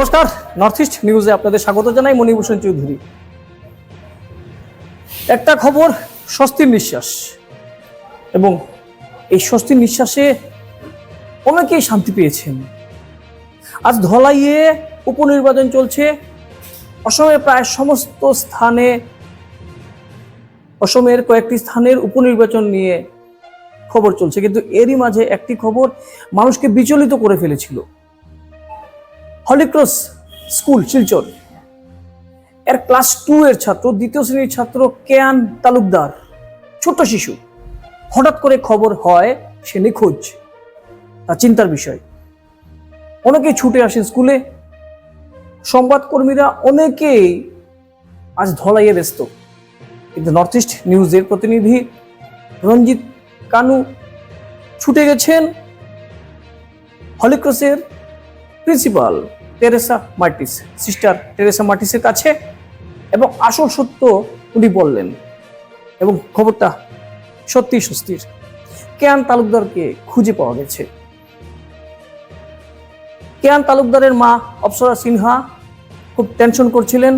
নমস্কার north east নিউজে আপনাদের স্বাগত জানাই মণিভূষণ চৌধুরী। একটা খবর, স্বস্তির নিঃশ্বাস। এবং এই স্বস্তির নিঃশ্বাসে অনেকেই শান্তি পেয়েছেন। আজ ধলাইয়ে উপনির্বাচন চলছে। অসমের প্রায় সমস্ত স্থানে, অসমের কয়েকটি স্থানের উপনির্বাচন নিয়ে খবর চলছে। কিন্তু এরই মাঝে একটি খবর মানুষকে বিচলিত করে ফেলেছিল। Holy Cross school, Silchar. এর ক্লাস টু এর ছাত্র, দ্বিতীয় শ্রেণির ছাত্র কেয়ান তালুকদার, ছোট শিশু। হঠাৎ করে খবর হয় সে নিখোঁজ। তা চিন্তার বিষয়। অনেকেই ছুটে আসেন স্কুলে। সংবাদকর্মীরা অনেকেই আজ ধলাইয়ে ব্যস্ত। কিন্তু নর্থ ইস্ট নিউজের প্রতিনিধি রঞ্জিত কানু ছুটে গেছেন হলিক্রসের principal. Teresa Martis, sister Teresa মার্টিসের কাছে এবং আসল সত্য উনি বললেন এবং খবরটা সত্যি স্বস্তির কেয়ান তালুকদারকে খুঁজে পাওয়া গেছে। কেয়ান তালুকদারের মা অপ্সরা সিনহা খুব টেনশন করছিলেন,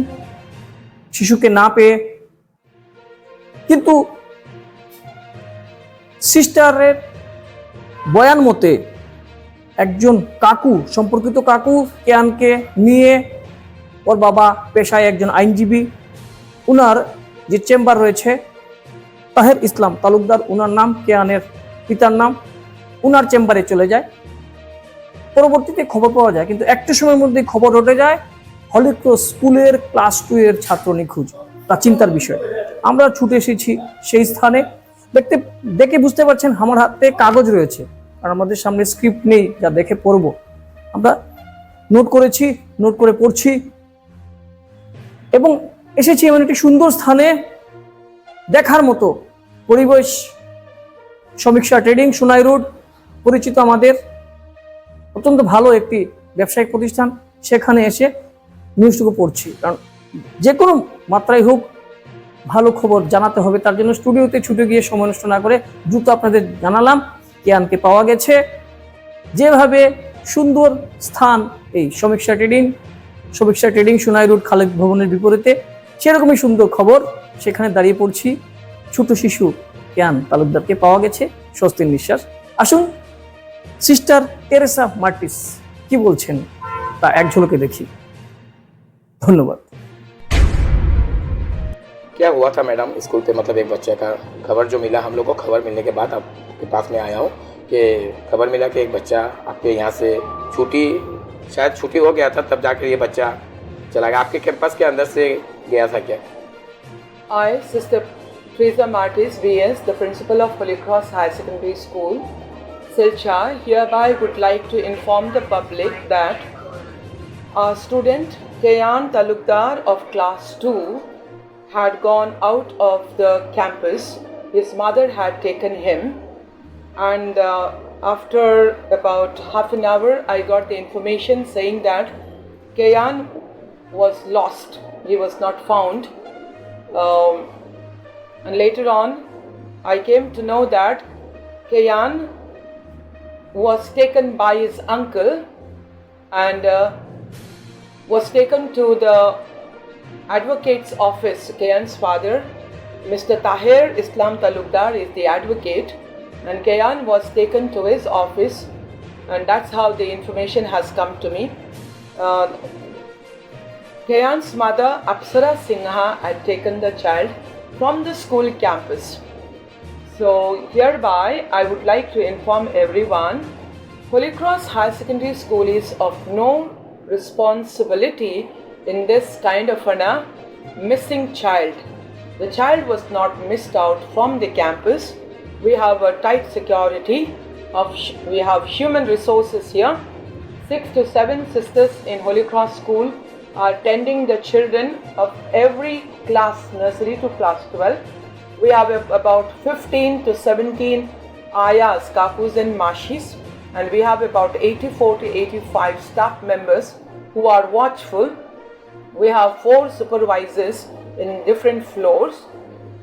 শিশুকে না পেয়ে। কিন্তু সিস্টারের বয়ান মতে একজন কাকু, সম্পর্কিত কাকু, কেয়ানকে নিয়ে ওর বাবা পেশায় একজন আইনজীবী। উনার যে চেম্বার রয়েছে, তাহের ইসলাম তালুকদার, উনার নাম, কেয়ানের পিতার নাম, উনার চেম্বারে চলে যায়। পরবর্তীতে খবর পাওয়া যায়, কিন্তু একটা সময়ের মধ্যে খবর উঠে যায় হলিক্রস স্কুলের ক্লাস টু এর ছাত্র নিখোঁজ তা চিন্তার বিষয়। আমরা ছুটে এসেছি সেই স্থানে। দেখতে, দেখে বুঝতে পারছেন, আমার হাতে কাগজ রয়েছে। আর আমাদের সামনে স্ক্রিপ্ট নেই যা দেখে পড়ব। আমরা নোট করেছি নোট করে পড়ছি। এবং এসেছি এমন একটি সুন্দর স্থানে দেখার মতো পরিবেশ সমীক্ষা ট্রেডিং সোনাই রোড, পরিচিত আমাদের। অত্যন্ত ভালো একটি ব্যবসায়িক প্রতিষ্ঠান। সেখানে এসে নিউজটুকু পড়ছি। কারণ যে কোনো মাত্রায় হোক, ভালো খবর জানাতে হবে। তার জন্য স্টুডিওতে ছুটে গিয়ে সময় নষ্ট না করে দ্রুত আপনাদের জানালাম। কেয়ানকে পাওয়া গেছে। যেভাবে সুন্দর স্থান, এই সমীক্ষা ট্রেডিং সমীক্ষা ট্রেডিং সোনাই রোড খালেদ ভবনের বিপরীতে, সেরকমই সুন্দর খবর। সেখানে দাঁড়িয়ে পড়ছি। ছোট শিশু কেয়ান তালুকদারকে পাওয়া গেছে, স্বস্তির নিঃশ্বাস। আসুন, সিস্টার টেরেসা মার্টিস, কি বলছেন? তা এক ঝলকে দেখি। ধন্যবাদ। क्या हुआ था मैडम स्कूल पे? मतलब एक बच्चे का खबर जो मिला, हम लोग को खबर मिलने के बाद आपके पास में आया हूँ कि खबर मिला कि एक बच्चा आपके यहाँ से छुट्टी, शायद छुट्टी हो गया था, तब जाकर ये बच्चा चला गया। आपके कैंपस के अंदर से गया था क्या? I sister Freeja Martis be as the principal of Holy Cross higher secondary school Silchar hereby would like to inform the public that our student Keyan Talukdar of class two had gone out of the campus. His mother had taken him, and uh, after about half an hour, I got the information saying that Kayan was lost. He was not found. Um, and later on, I came to know that Kayan was taken by his uncle and uh, was taken to the advocate's office. Kayan's father, Mr. Tahir Islam Talukdar, is the advocate, and Kayan was taken to his office, and that's how the information has come to me. Uh, Kayan's mother, Apsara Singha, had taken the child from the school campus. So, hereby, I would like to inform everyone Holy Cross High Secondary School is of no responsibility in this kind of an uh, missing child. The child was not missed out from the campus. We have a tight security of we have human resources here. Six to seven sisters in Holy Cross School are tending the children of every class, nursery to class 12. We have about 15 to 17 ayas, kakus, and mashis, and we have about 84 to 85 staff members who are watchful. We have four supervisors in different floors.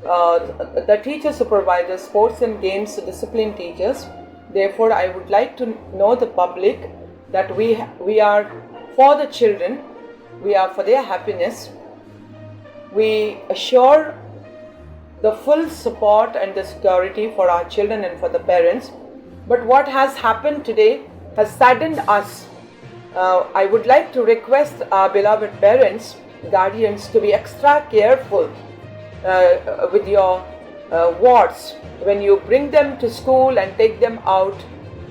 Uh, the teacher supervisors, sports and games discipline teachers. Therefore, I would like to know the public that we we are for the children, we are for their happiness. We assure the full support and the security for our children and for the parents. But what has happened today has saddened us. Uh, I would like to request our beloved parents, guardians, to be extra careful uh, with your uh, wards. When you bring them to school and take them out,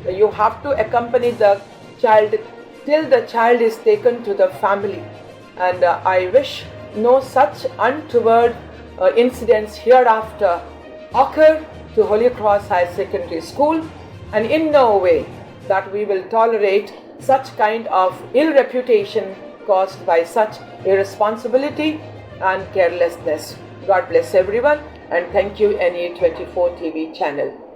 you have to accompany the child till the child is taken to the family. And uh, I wish no such untoward uh, incidents hereafter occur to Holy Cross High Secondary School, and in no way that we will tolerate such kind of ill reputation caused by such irresponsibility and carelessness. God bless everyone, and thank you, NE24 TV channel.